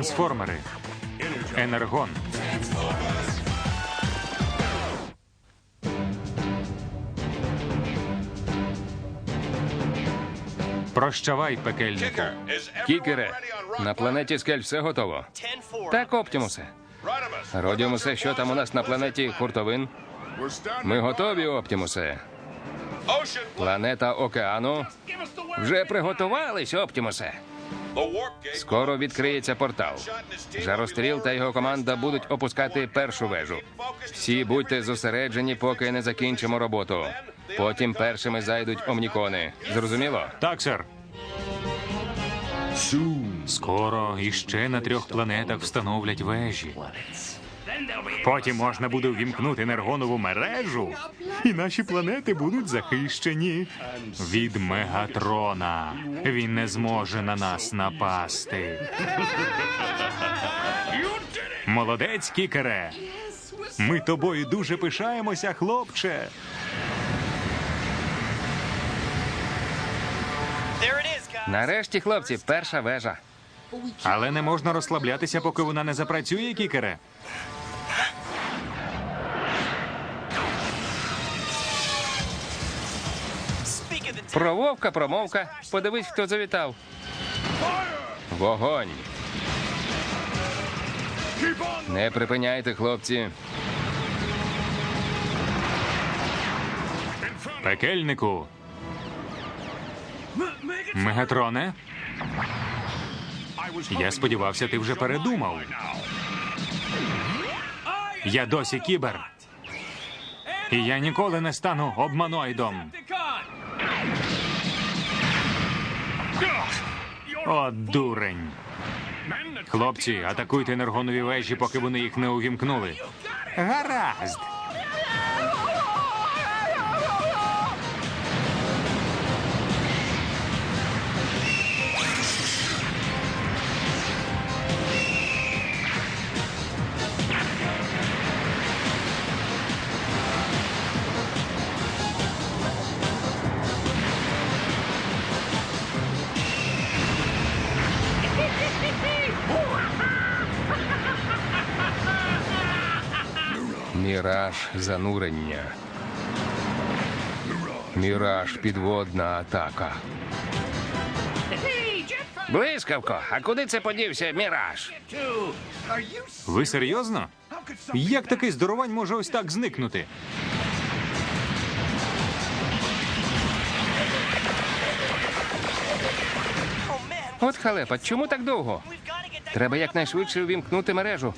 Трансформери. Енергон. Прощавай, пекельнику. Кікере, на планеті Скель все готово. Так, Оптімусе. Родімусе, що там у нас на планеті Хуртовин? Ми готові, Оптімусе. Планета океану. Вже приготувались, Оптімусе. Скоро відкриється портал. Жаростріл та його команда будуть опускати першу вежу. Всі будьте зосереджені, поки не закінчимо роботу. Потім першими зайдуть омнікони. Зрозуміло? Так, сер. Скоро іще на трьох планетах встановлять вежі. Потім можна буде ввімкнути енергонову мережу, і наші планети будуть захищені від Мегатрона. Він не зможе на нас напасти. Молодець, кікере. Ми тобою дуже пишаємося, хлопче. Нарешті, хлопці, перша вежа. Але не можна розслаблятися, поки вона не запрацює, кікере. Про вовка, промовка. Подивись, хто завітав. Вогонь. Не припиняйте, хлопці. Пекельнику. Мегатроне. Я сподівався, ти вже передумав. Я досі кібер. І я ніколи не стану обманоїдом. О, дурень. Хлопці, атакуйте енергонові вежі, поки вони їх не увімкнули. Гаразд. Міраж занурення. Міраж підводна атака. Блискавко, а куди це подівся міраж? Ви серйозно? Як такий здоровань може ось так зникнути? От халепа, чому так довго? Треба якнайшвидше увімкнути мережу.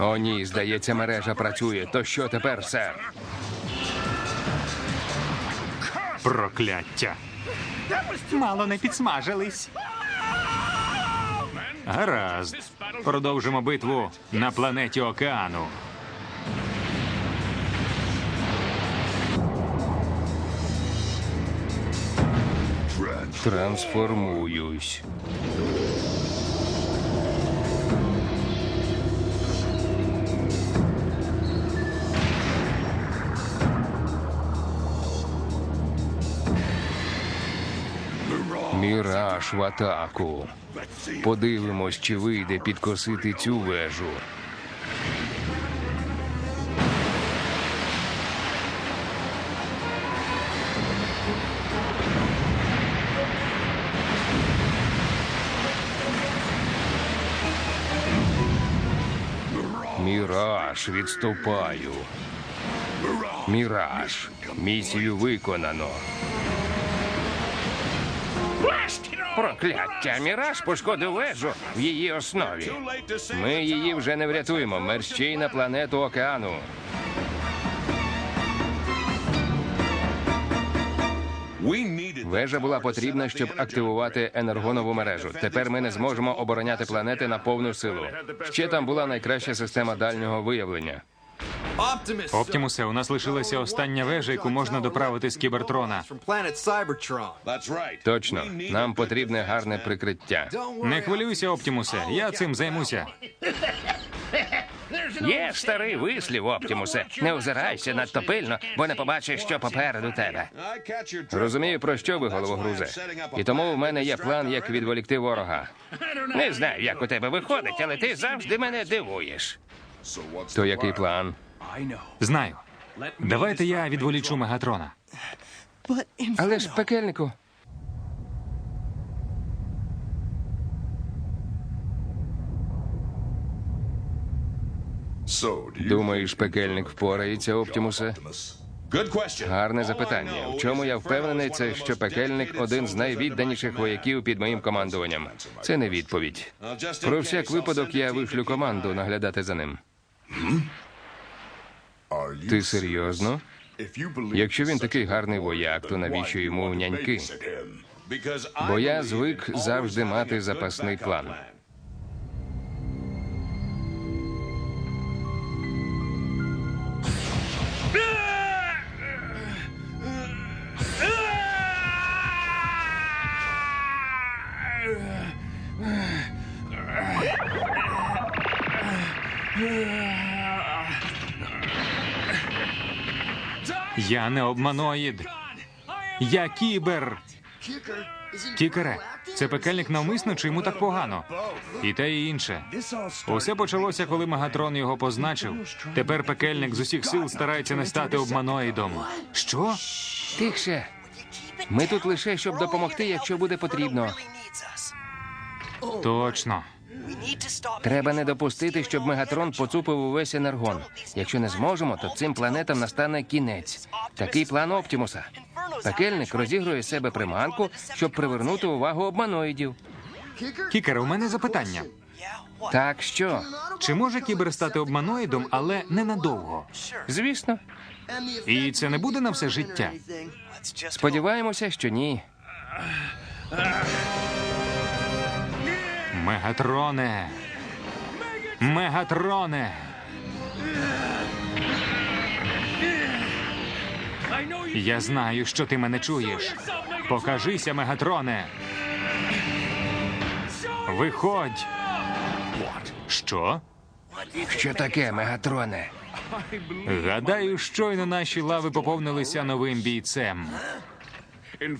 О, ні, здається, мережа працює. То що тепер, сер? Прокляття. Мало не підсмажились. Гаразд. Продовжимо битву на планеті океану. Трансформуюсь. Міраж в атаку. Подивимось, чи вийде підкосити цю вежу. Міраж, відступаю. Міраж. Місію виконано. Прокляття! Міраж пошкодив вежу в її основі. Ми її вже не врятуємо. Мерщій на планету океану. Вежа була потрібна, щоб активувати енергонову мережу. Тепер ми не зможемо обороняти планети на повну силу. Ще там була найкраща система дальнього виявлення. Оптімусе, у нас лишилася остання вежа, яку можна доправити з кібертрона. Точно, нам потрібне гарне прикриття. Не хвилюйся, Оптімусе, я цим займуся. Є старий вислів, Оптімусе. Не озирайся надто пильно, бо не побачиш, що попереду тебе. Розумію, про що ви, головогрузе. І тому в мене є план, як відволікти ворога. Не знаю, як у тебе виходить, але ти завжди мене дивуєш. То який план? Знаю. Давайте я відволічу Мегатрона. Але ж пекельнику. Думаєш, пекельник впорається, Оптімусе? Гарне запитання. В чому я впевнений, це що пекельник один з найвідданіших вояків під моїм командуванням. Це не відповідь. Про всяк випадок я вишлю команду наглядати за ним. Ти серйозно? Якщо він такий гарний вояк, то навіщо йому няньки? Бо я звик завжди мати запасний план. Я не обманоїд. Я кібер. Кікере, це пекельник навмисно чи йому так погано? І те, і інше. Усе почалося, коли Мегатрон його позначив. Тепер пекельник з усіх сил старається не стати обманоїдом. Що? Тихше. Ми тут лише щоб допомогти, якщо буде потрібно. Точно. Треба не допустити, щоб Мегатрон поцупив увесь енергон. Якщо не зможемо, то цим планетам настане кінець. Такий план Оптімуса. Пекельник розігрує себе приманку, щоб привернути увагу обманоїдів. Кікере, у мене запитання. Так що? Чи може кібер стати обманоїдом, але ненадовго? Звісно, І це не буде на все життя. сподіваємося, що ні. Мегатроне. Мегатроне. Я знаю, що ти мене чуєш. Покажися, Мегатроне. Виходь. Що? Що таке, Мегатроне? Гадаю, щойно наші лави поповнилися новим бійцем.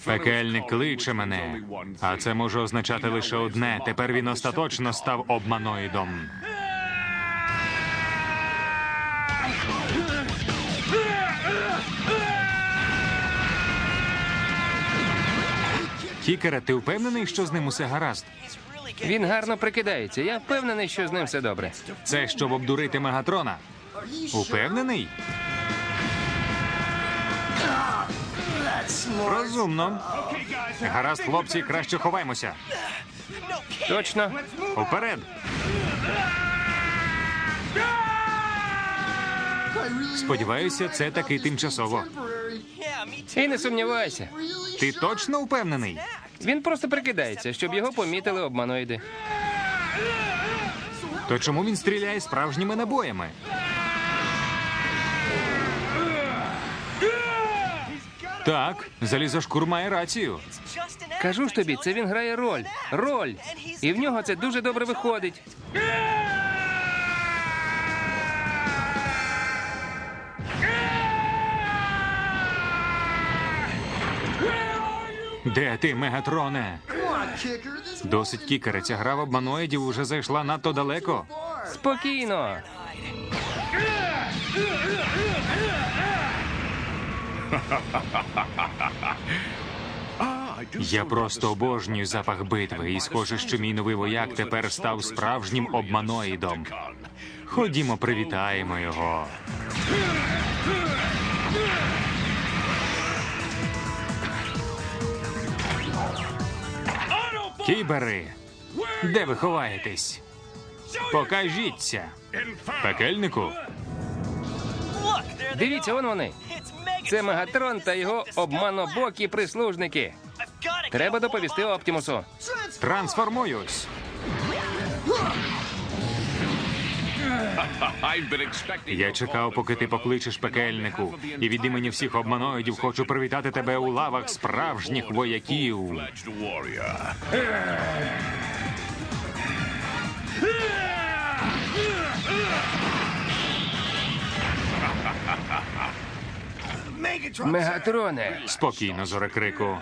Пекельник кличе мене, а це може означати лише одне. Тепер він остаточно став обманоїдом. Кікере, ти впевнений, що з ним усе гаразд? Він гарно прикидається. Я впевнений, що з ним все добре. Це щоб обдурити Мегатрона. Упевнений? Розумно. Гаразд, хлопці, краще ховаймося. Точно. Уперед. Сподіваюся, це таки тимчасово. І не сумнівайся. Ти точно впевнений? Він просто прикидається, щоб його помітили обманоїди. То чому він стріляє справжніми набоями? Так, залізошкур має рацію. Кажу ж тобі, це він грає роль. Роль. І в нього це дуже добре виходить. Де ти, Мегатроне? Досить кікере, ця гра в обманоїдів уже зайшла надто далеко. Спокійно. Я просто обожнюю запах битви, і схоже, що мій новий вояк тепер став справжнім обманоїдом. Ходімо, привітаємо його. Кібери, де ви ховаєтесь? Покажіться. Пекельнику? Дивіться, вон вони. Це Мегатрон та його обманобокі прислужники. Треба доповісти Оптімусу. Трансформуюсь. Я чекав, поки ти покличеш пекельнику, і від імені всіх обманоїдів хочу привітати тебе у лавах справжніх вояків. Мегатроне! Спокійно, зорекрику.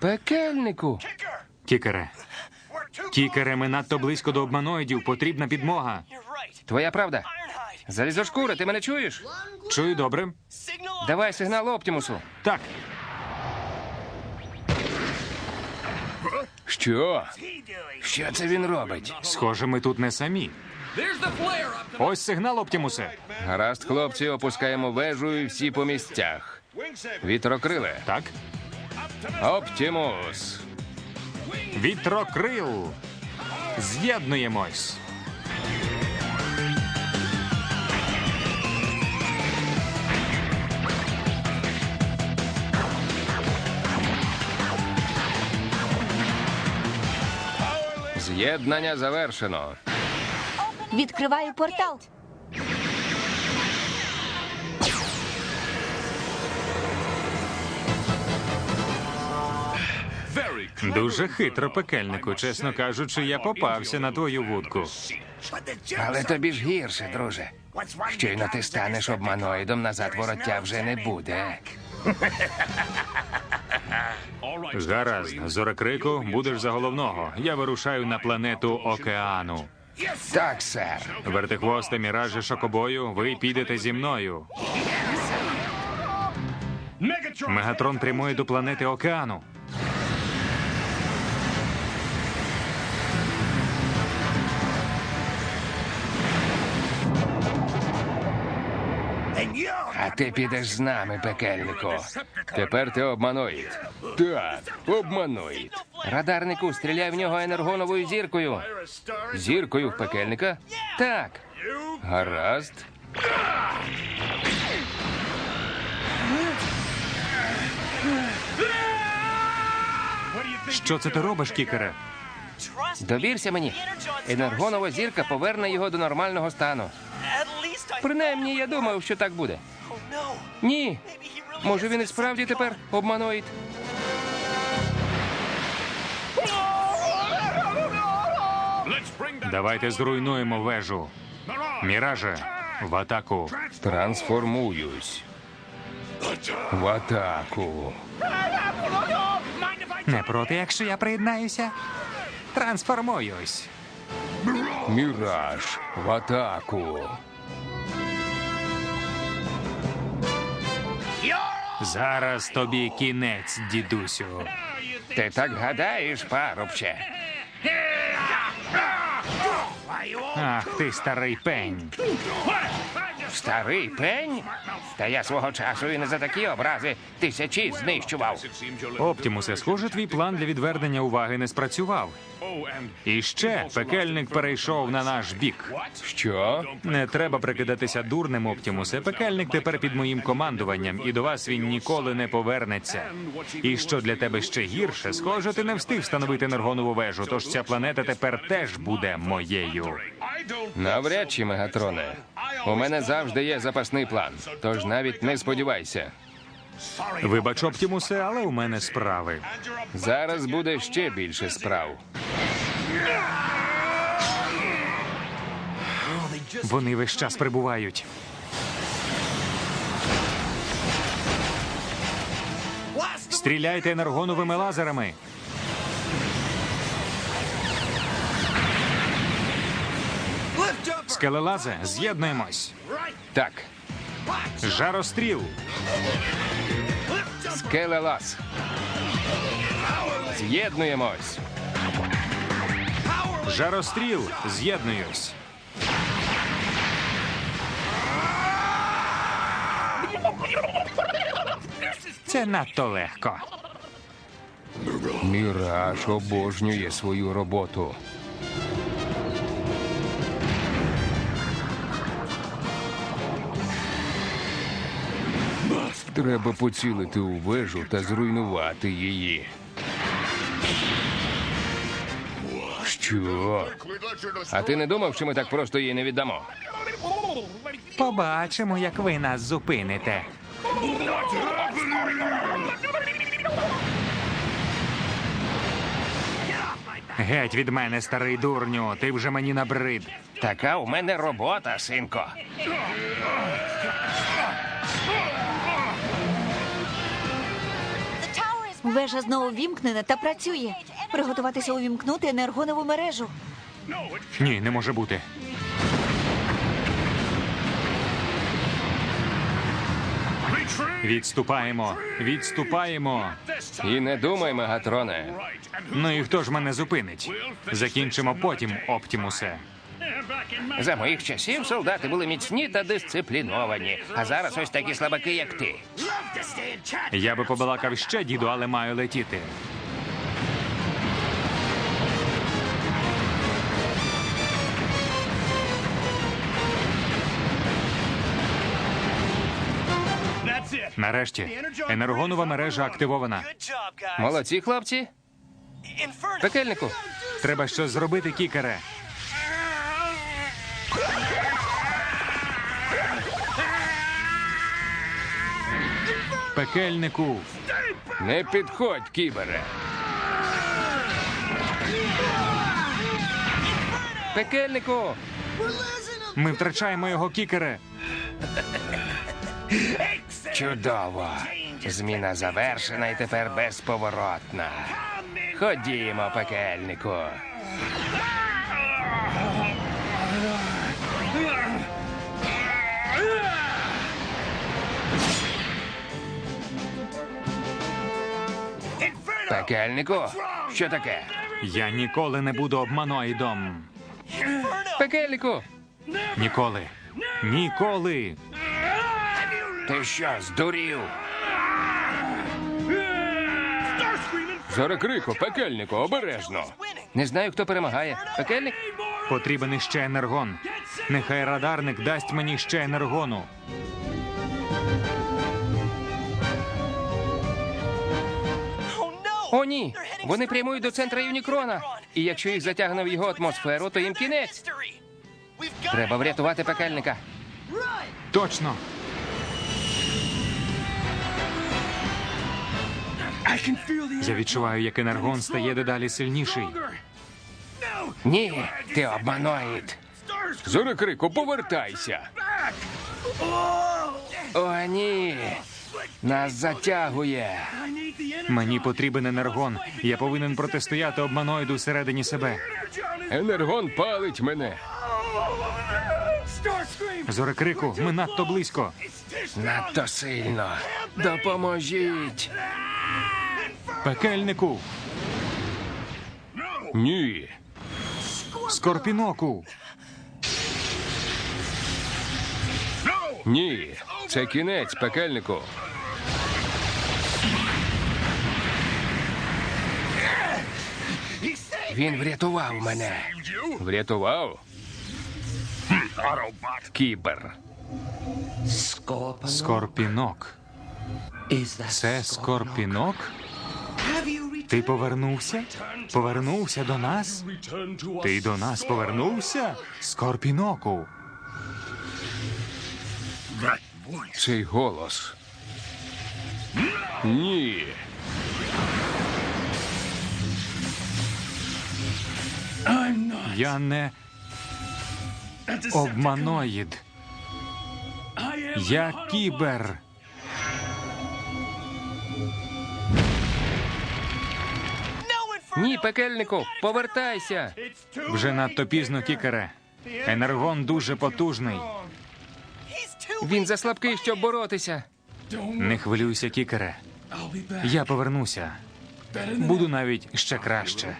Пекельнику! Кікере. Кікере, ми надто близько до обманоїдів. Потрібна підмога. Твоя правда. Залізошкура, ти мене чуєш? Чую добре? Давай сигнал Оптімусу. Так. Що? Що це він робить? Схоже, ми тут не самі. Ось сигнал, Оптімусе. Гаразд, хлопці, опускаємо вежу і всі по місцях. Вітрокриле. Так? Оптімус. Вітрокрил. З'єднуємось. З'єднання завершено. Відкриваю портал. Дуже хитро, пекельнику. Чесно кажучи, я попався на твою вудку. Але тобі ж гірше, друже. Щойно ти станеш обманоїдом, назад вороття вже не буде. Гаразд, зорекрику, будеш за головного. Я вирушаю на планету океану. Так, сер. Вертихвосте, міраже, шокобою, ви підете зі мною. Мегатрон прямує до планети океану. А ти підеш з нами, пекельнику. Тепер ти обманоїд. Так, обманоїд. Радарнику, стріляй в нього енергоновою зіркою. Зіркою в пекельника? Так. Гаразд. Що це ти робиш, кікере? Довірся мені. Енергонова зірка поверне його до нормального стану. Принаймні, я думав, що так буде. Ні. Може, він і справді тепер обманоїд? Давайте зруйнуємо вежу. Міраже, в атаку. Трансформуюсь. В атаку. Не проти, якщо я приєднаюся. Трансформуюсь. Міраж. В атаку. Зараз тобі кінець, дідусю. Ти так гадаєш, парубче. Ах ти старий пень. Старий пень? Та я свого часу і не за такі образи тисячі знищував. Оптімусе, схоже, твій план для відвернення уваги не спрацював. І ще пекельник перейшов на наш бік. Що? Не треба прикидатися дурним, Оптімусе. Пекельник тепер під моїм командуванням, і до вас він ніколи не повернеться. І що для тебе ще гірше, схоже, ти не встиг встановити енергонову вежу, тож ця планета тепер теж буде моєю. Навряд чи, Мегатроне. У мене завжди є запасний план, тож навіть не сподівайся. Вибач, Оптімусе, але у мене справи. Зараз буде ще більше справ. Вони весь час прибувають. Стріляйте енергоновими лазерами. Скелелазе, з'єднуємось. Так, Жаростріл. Скелелас. З'єднуємось. Жаростріл, з'єднуюсь. Це надто легко. Міраж обожнює свою роботу. Треба поцілити у вежу та зруйнувати її. Що? А ти не думав, що ми так просто її не віддамо? Побачимо, як ви нас зупините. Геть від мене, старий дурню, ти вже мені набрид. Така у мене робота, синко. Вежа знову вімкнена та працює. Приготуватися увімкнути енергонову мережу. Ні, не може бути. Відступаємо, відступаємо. І не думай, Мегатроне. Ну і хто ж мене зупинить? Закінчимо потім, Оптімусе. За моїх часів солдати були міцні та дисципліновані. А зараз ось такі слабаки, як ти. Я би побалакав ще, діду, але маю летіти. Нарешті енергонова мережа активована. Молодці, хлопці. Пекельнику. Треба щось зробити, кікере. Пекельнику. Не підходь, кібере. Пекельнику. Ми втрачаємо його кікере. Чудово. Зміна завершена і тепер безповоротна. Ходімо, пекельнику. Пекельнику, що таке? Я ніколи не буду обманоїдом. Пекельнику, Ніколи. Ніколи. ти що, здурів? Зарекрику, пекельнику, обережно. Не знаю, хто перемагає. Пекельник? Потрібен іще енергон. Нехай радарник дасть мені ще енергону. О, ні. Вони прямують до центра Юнікрона. І якщо їх затягне в його атмосферу, то їм кінець. Треба врятувати пекельника. Точно. Я відчуваю, як енергон стає дедалі сильніший. Ні, ти обманоїд. Зорекрику, повертайся. О, ні. Нас затягує. Мені потрібен енергон. Я повинен протистояти обманоїду всередині себе. Енергон палить мене. Зорекрику, ми надто близько. Надто сильно. Допоможіть. Пекельнику, Ні. скорпіноку. Ні. Це кінець пекельнику. Він врятував мене. Врятував? Кібер. Скорпінок. Це скорпінок? Ти повернувся? Повернувся до нас? Ти до нас повернувся? Скорпіноку. Цей голос. Ні. Я не обманоїд. Я кібер. Ні, пекельнику, повертайся. Вже надто пізно, кікере. Енергон дуже потужний. Він заслабкий, щоб боротися. Не хвилюйся, кікере. Я повернуся. Буду навіть ще краще.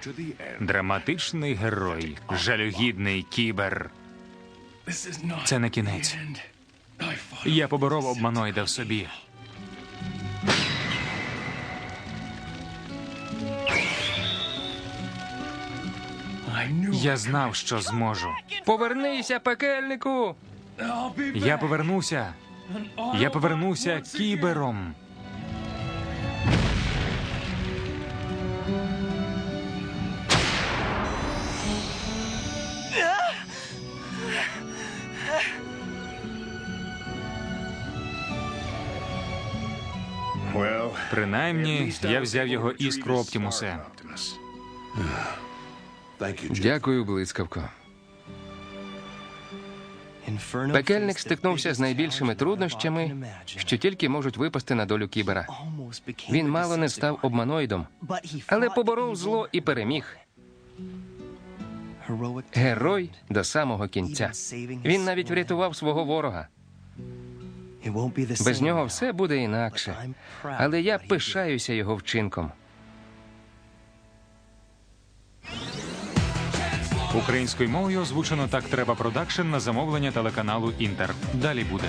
Драматичний герой, жалюгідний кібер. Це не кінець. Я поборов обманоїда в собі. Я знав, що зможу. Повернися, пекельнику. Я повернуся. Я повернуся кібером. Принаймні, я взяв його іскру Оптімусе. Дякую, блискавко. Пекельник стикнувся з найбільшими труднощами, що тільки можуть випасти на долю кібера. Він мало не став обманоїдом, але поборов зло і переміг. Герой до самого кінця. Він навіть врятував свого ворога. Без нього все буде інакше. Але я пишаюся його вчинком. Українською мовою озвучено так треба продакшн на замовлення телеканалу Інтер. Далі буде.